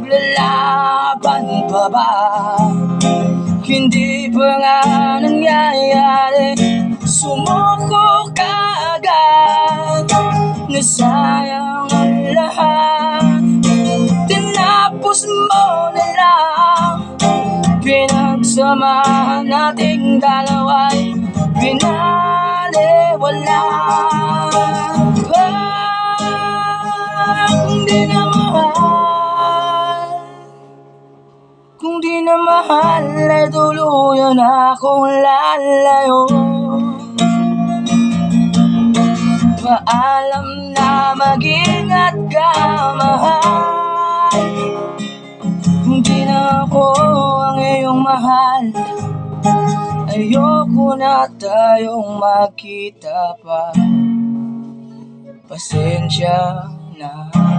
maglalaban pa ba? Hindi pa nga nangyayari. Sumuko ka agad Nasayang ang lahat. Tinapos mo na lang. Pinagsamahan nating dalawa'y Pinaliwala di na mahal. Kung di na mahal ay tuluyan akong lalayo. Paalam na mag-ingat ka mahal Kung di na ako ang iyong mahal Ayoko na tayong magkita pa. Pasensya na